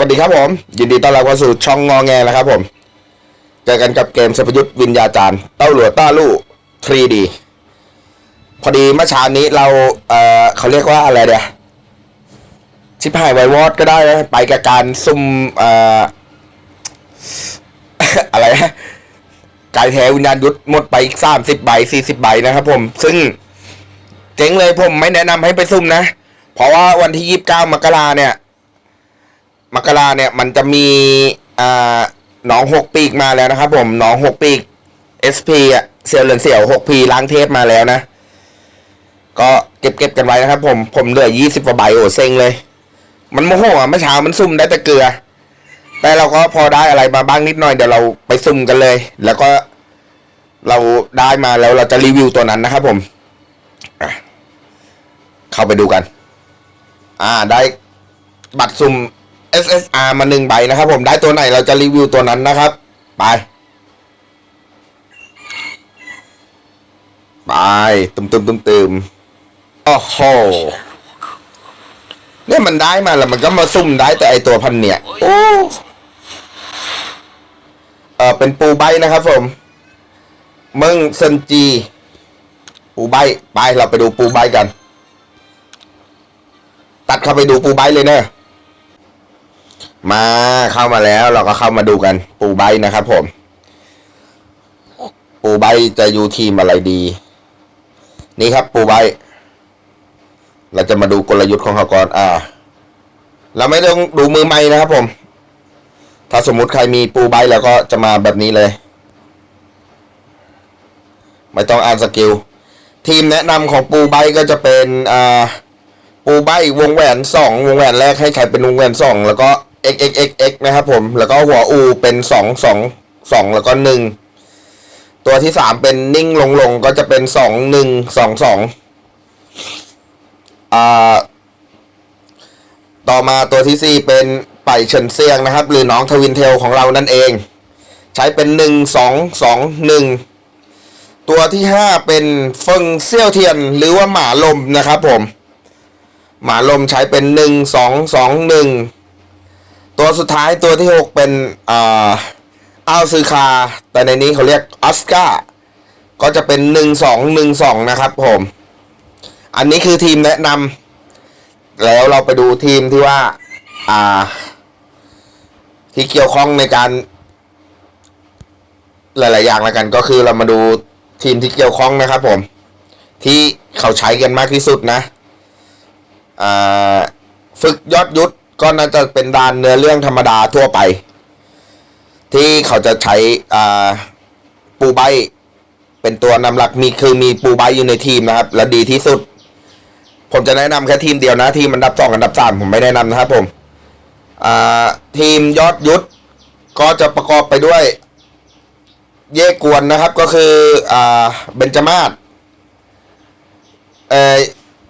วัสดีครับผม ยินดีต้อนรับเข้าสู่ช่องงอแงนะครับผมเจอกันกับเกมสพยุทธวิญญาจารย์เต้าหลัวต้าลู่ 3D พอดีเมื่อเช้านี้เราเออเขาเรียกว่าอะไรเดียชิปหายไววอดก็ได้นะไปกับการซุ่มเอออะไรนะกายแท้วิญญาณยุทธหมดไปอีกสามสิบใบสี่สิบใบนะครับผม ซึ่งเจ๋งเลยผมไม่แนะนำให้ไปซุ่มนะ เพราะว่าวันที่ยี่สิบเก้ามกราเนี่ย มกราเนี่ยมันจะมีอ่าหนองหกปีกมาแล้วนะครับ ผมหนองหกปีก SP อะเซียวเหลือนเสี่ยวหกพีล้างเทปมาแล้วนะ ก็เก็บเก็บกันไว้นะครับ ผมผมเหลือยี่สิบกว่าใบโอ้เซ็งเลย มันโมโหอะเมื่อเช้ามันซุ่มได้แต่เกลือ แต่เราก็พอได้อะไรมาบ้างนิดหน่อยเดี๋ยวเราไปซุ่มกันเลย แล้วก็เราได้มาแล้วเราจะรีวิวตัวนั้นนะครับ ผมเข้าไปดูกัน อ่าได้บัตรซุ่ม SSR มาหนึ่งใบนะครับผมได้ตัวไหนเราจะรีวิวตัวนั้นนะครับ ไป ไปตุมตุมตุมตุมโอ้โหเนี่ยมันได้มาแล้วมันก็มาซุ่มได้แต่ไอตัวพันเนี่ย โอ้เออเป็นปูใบนะครับผมเมึงเซนจี ปูใบไปเราไปดูปูใบกัน ตัดเข้าไปดูปูใบเลยเนอะ มาเข้ามาแล้วเราก็เข้ามาดูกัน ปูใบนะครับผม ปูใบจะอยู่ทีมอะไรดี นี่ครับปูใบ เราจะมาดูกลยุทธ์ของเขาก่อนอ่า เราไม่ต้องดูมือใหม่นะครับผม ถ้าสมมุติใครมีปูใบแล้วก็จะมาแบบนี้เลย ไม่ต้องอ่านสกิลทีมแนะนำของปูใบก็จะเป็นอ่าปูใบวงแหวนสองวงแหวนแรกให้ใครเป็นวงแหวนสองแล้วก็ x x x x นะครับผม แล้วก็หัวอูเป็นสองสองสองแล้วก็หนึ่งตัวที่สามเป็นนิ่งลงลงก็จะเป็นสองหนึ่งสองสองอ่าต่อมาตัวที่สี่เป็นไปเฉินเซียงนะครับ หรือน้องทวินเทลของเรานั่นเอง ใช้เป็นหนึ่งสองสองหนึ่งตัวที่ห้าเป็นเฟิงเซี่ยวเทียนหรือว่าหมาลมนะครับผม หมาลมใช้เป็นหนึ่งสองสองหนึ่ง ตัวสุดท้ายตัวที่หกเป็นอ่าอ้าวซือคา แต่ในนี้เขาเรียกออสการ์ก็จะเป็นหนึ่งสองหนึ่งสองนะครับผม อันนี้คือทีมแนะนำแล้วเราไปดูทีมที่ว่า อ่า ที่เกี่ยวข้องในการ หลาย ๆ อย่างแล้วกันก็คือเรามาดูทีมที่เกี่ยวข้องนะครับผม ที่เขาใช้กันมากที่สุดนะ อ่า ฝึกยอดยุทธ ก็น่าจะเป็นดานเนื้อเรื่องธรรมดาทั่วไป ที่เขาจะใช้อ่าปูใบเป็นตัวนำหลักมีคือมีปูใบอยู่ในทีมนะครับ และดีที่สุด ผมจะแนะนำแค่ทีมเดียวนะทีมอันดับสองอันดับสามผมไม่แนะนำนะครับผมทีมยอดยุทธก็จะประกอบไปด้วย เย่กวนนะครับก็คืออ่าเบนจามาศเอ่อ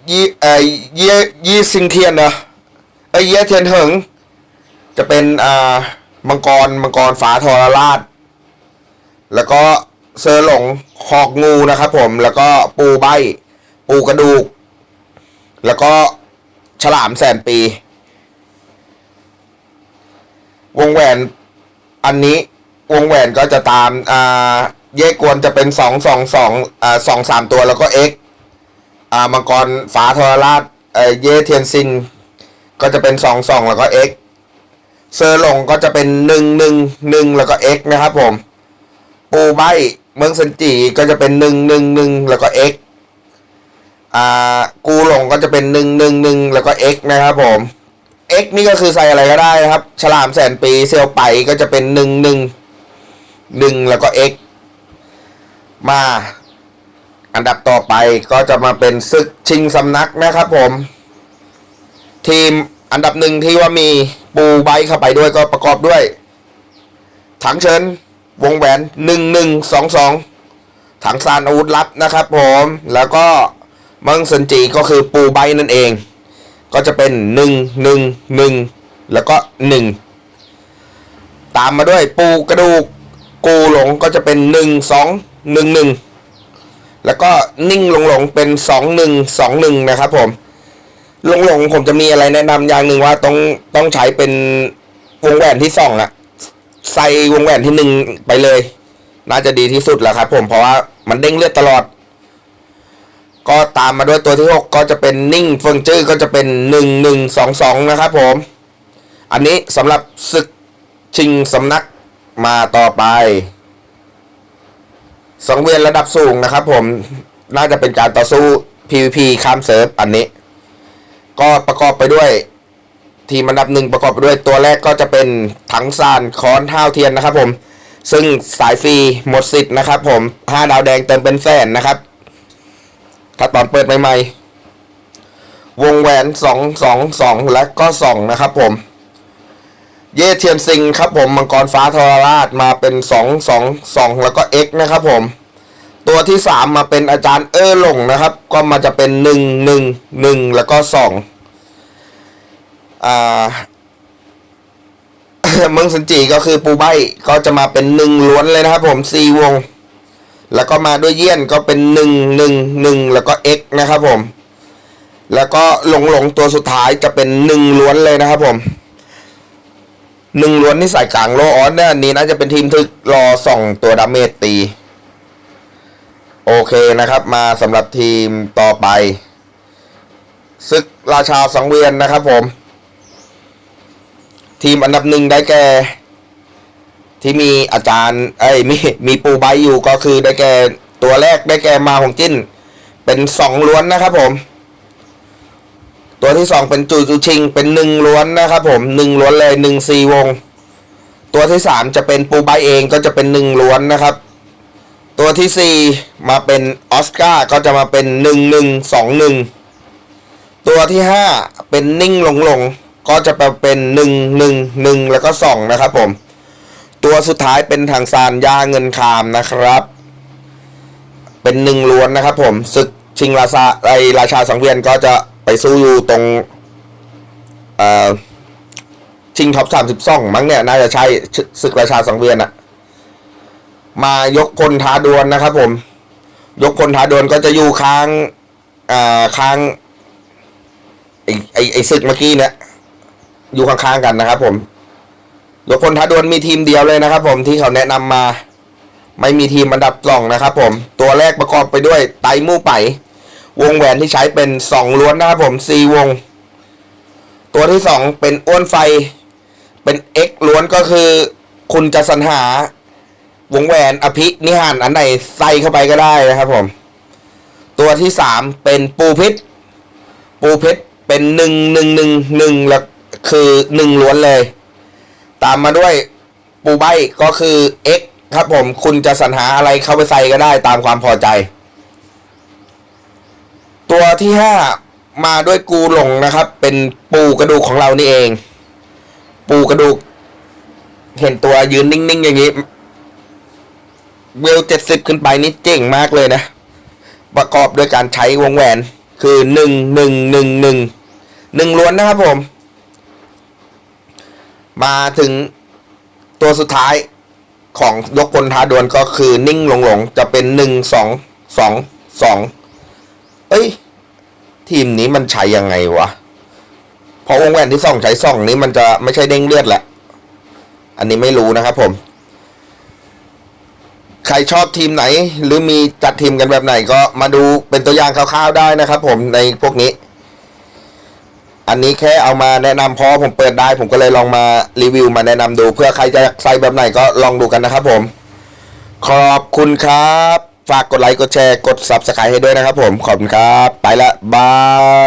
ยี่เอ่อเย่ยี่ซิงเทียนนะ เอ้ยเย่เทียนเหิง จะเป็นอ่ามังกรมังกรฝาทรราช แล้วก็เซอร์หลงหอกงูนะครับผมแล้วก็ปูใบ ปูกระดูก แล้วก็ฉลามแสนปี วงแหวนอันนี้วงแหวนก็จะตามอ่าเย่กวนจะเป็นสองสองสองอ่าสองสามตัวแล้วก็ X อ่ามังกรฟ้าทรราชเอ่อเยเทียนซิน ก็จะเป็นสองสองแล้วก็ x เซอร์หลงก็จะเป็นหนึ่งหนึ่งหนึ่งแล้วก็ x นะครับผม ปูใบเมืองสันจีก็จะเป็นหนึ่งหนึ่งหนึ่งแล้วก็ x อ่ากูหลงก็จะเป็นหนึ่งหนึ่งหนึ่งแล้วก็ x นะครับผม x นี่ก็คือใส่อะไรก็ได้นะครับ ฉลามแสนปีเซลไปก็จะเป็นหนึ่งหนึ่งหนึ่งแล้วก็ x มาอันดับต่อไปก็จะมาเป็นศึกชิงสำนักนะครับผม ทีมอันดับหนึ่งที่ว่ามีปูใบเข้าไปด้วยก็ประกอบด้วย ถังเชิญวงแหวนหนึ่งหนึ่งสองสองถังซานอาวุธลับนะครับผมแล้วก็มังสันจีก็คือปูใบนั่นเอง ก็จะเป็นหนึ่งหนึ่งหนึ่งแล้วก็หนึ่งตามมาด้วยปูกระดูกกูหลงก็จะเป็นหนึ่งสองหนึ่งหนึ่งแล้วก็นิ่งหลงหลงเป็นสองหนึ่งสองหนึ่งนะครับผม หลงหลงผมจะมีอะไรแนะนำอย่างหนึ่งว่าต้องต้องใช้เป็นวงแหวนที่สองอะใส่วงแหวนที่หนึ่งไปเลย น่าจะดีที่สุดแล้วครับ ผมเพราะว่ามันเด้งเลือดตลอด ก็ตามมาด้วยตัวที่หกก็จะเป็นนิ่งเฟิงจื้อก็จะเป็นหนึ่งหนึ่งสองสองนะครับผม อันนี้สำหรับศึกชิงสำนักมาต่อไป สังเวียนระดับสูงนะครับผมน่าจะเป็นการต่อสู้ PVP ข้ามเซิร์ฟอันนี้ ก็ประกอบไปด้วยทีมอันดับหนึ่งประกอบไปด้วยตัวแรกก็จะเป็นถังซานคอนเท้าเทียนนะครับผม ซึ่งสายฟรีหมดสิทธิ์นะครับผมห้าดาวแดงเติมเป็นแสนนะครับ ถ้าตอนเปิดใหม่ๆ วงแหวนสองสองสองและก็สองนะครับผม เย่เทียนซิงครับผมมังกรฟ้าทรราชมาเป็นสองสองสองแล้วก็เอ็กนะครับผม ตัวที่สามมาเป็นอาจารย์เออหลงนะครับ ก็มาจะเป็นหนึ่งหนึ่งหนึ่งแล้วก็สองอ่าเมืองสันจีก็คือปูใบก็จะมาเป็นหนึ่งล้วนเลยนะครับผมสี่วง แล้วก็มาด้วยเยี่ยนก็เป็นหนึ่งหนึ่งหนึ่งแล้วก็เอ็กนะครับผม แล้วก็หลงหลงตัวสุดท้ายจะเป็นหนึ่งล้วนเลยนะครับผมหนึ่งล้วนที่ใส่กลางโลออนเนี่ยนี้น่าจะเป็นทีมทึกรอส่องตัวดาเมจตี โอเคนะครับมาสำหรับทีมต่อไปศึกราชาสังเวียนนะครับผม ทีมอันดับหนึ่งได้แก่ ที่มีอาจารย์เอ้มีมีปูใบอยู่ก็คือได้แก่ตัวแรกได้แก่มาของจิ้น เป็นสองล้วนนะครับผม ตัวที่สองเป็นจูจูชิง เป็นหนึ่งล้วนนะครับผมหนึ่งล้วนเลยหนึ่งสี่วง ตัวที่สามจะเป็นปูใบเองก็จะเป็นหนึ่งล้วนนะครับ ตัวที่สี่มาเป็นออสการ์ก็จะมาเป็นหนึ่งหนึ่งสองหนึ่งตัวที่ห้าเป็นนิ่งหลงหลงก็จะมาเป็นหนึ่งหนึ่งหนึ่งแล้วก็สองนะครับผม ตัวสุดท้ายเป็นทางซานยาเงินคามนะครับ เป็นหนึ่งล้วนนะครับผมศึกชิงราชาไอราชาสังเวียนก็จะไปสู้อยู่ตรงเอ่อชิงท็อปสามสิบสองมั้งเนี่ยน่าจะใช่ศึกราชาสังเวียนอะ มายกพลท้าดวลนะครับ ผม ยกพลท้าดวลก็จะอยู่ค้างอ่าค้างไอไอไอศึกเมื่อกี้เนี่ยอยู่ข้างๆกันนะครับ ผมยกพลท้าดวลมีทีมเดียวเลยนะครับ ผมที่เขาแนะนำมาไม่มีทีมอันดับสองนะครับ ผม ตัวแรกประกอบไปด้วยไตมู่ไป วงแหวนที่ใช้เป็นสองล้วนนะครับผมสี่วง ตัวที่สองเป็นอ้วนไฟ เป็น X ล้วนก็คือ คุณจะสรรหา วงแหวนอภินิหารอันไหนใส่เข้าไปก็ได้นะครับผม ตัวที่สามเป็นปูพิษ ปูพชรเป็นหนึ่งหนึ่งหนึ่งหนึ่งแล้วคือหนึ่งล้วนเลย ตามมาด้วยปูใบก็คือ X ครับผมคุณจะสรรหาอะไรเข้าไปใส่ก็ได้ตามความพอใจ ตัวที่ห้ามาด้วยกูหลงนะครับ เป็นปูกระดูกของเรานี่เอง ปูกระดูก เห็นตัวยืนนิ่งๆอย่างนี้ เวลเจ็ดสิบขึ้นไปนี่เจ๋งมากเลยนะ ประกอบด้วยการใช้วงแหวนคือหนึ่งหนึ่งหนึ่งหนึ่งหนึ่งล้วนนะครับผม มาถึงตัวสุดท้ายของยกพลท้าดวลก็คือนิ่งหลงหลงจะเป็นหนึ่งสองสองสองเอ้ย ทีมนี้มันใช้ยังไงวะเพราะวงแหวนที่สองใช้สองนี้มันจะไม่ใช่เด้งเลือดแหละ อันนี้ไม่รู้นะครับผม ใครชอบทีมไหน หรือมีจัดทีมกันแบบไหนก็มาดูเป็นตัวอย่างคร่าวๆได้นะครับ ผมในพวกนี้ อันนี้แค่เอามาแนะนำเพราะผมเปิดได้ ผมก็เลยลองมารีวิวมาแนะนำดู เพื่อใครจะใส่แบบไหนก็ลองดูกันนะครับ ผม ขอบคุณครับ ฝากกดไลค์กดแชร์กด subscribe ให้ด้วยนะครับ ผมขอบคุณครับ ไปละบาย